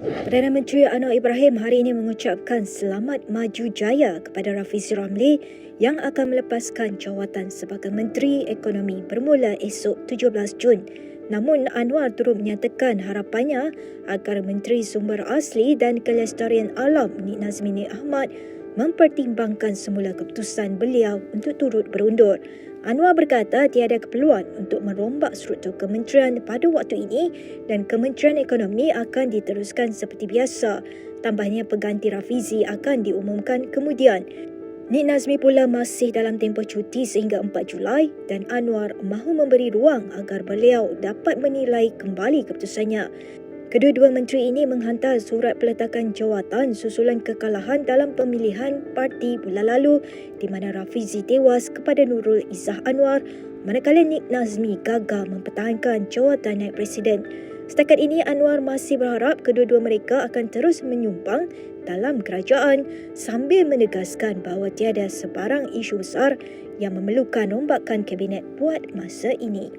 Perdana Menteri Anwar Ibrahim hari ini mengucapkan selamat maju jaya kepada Rafizi Ramli yang akan melepaskan jawatan sebagai Menteri Ekonomi bermula esok 17 Jun. Namun Anwar turut menyatakan harapannya agar Menteri Sumber Asli dan Kelestarian Alam Nik Nazmini Ahmad mempertimbangkan semula keputusan beliau untuk turut berundur. Anwar berkata tiada keperluan untuk merombak struktur kementerian pada waktu ini dan Kementerian Ekonomi akan diteruskan seperti biasa. Tambahnya pengganti Rafizi akan diumumkan kemudian. Nik Nazmi pula masih dalam tempoh cuti sehingga 4 Julai dan Anwar mahu memberi ruang agar beliau dapat menilai kembali keputusannya. Kedua-dua menteri ini menghantar surat peletakan jawatan susulan kekalahan dalam pemilihan parti bulan lalu di mana Rafizi tewas kepada Nurul Izzah Anwar manakala Nik Nazmi gagal mempertahankan jawatan naib presiden. Setakat ini Anwar masih berharap kedua-dua mereka akan terus menyumbang dalam kerajaan sambil menegaskan bahawa tiada sebarang isu besar yang memerlukan rombakan kabinet buat masa ini.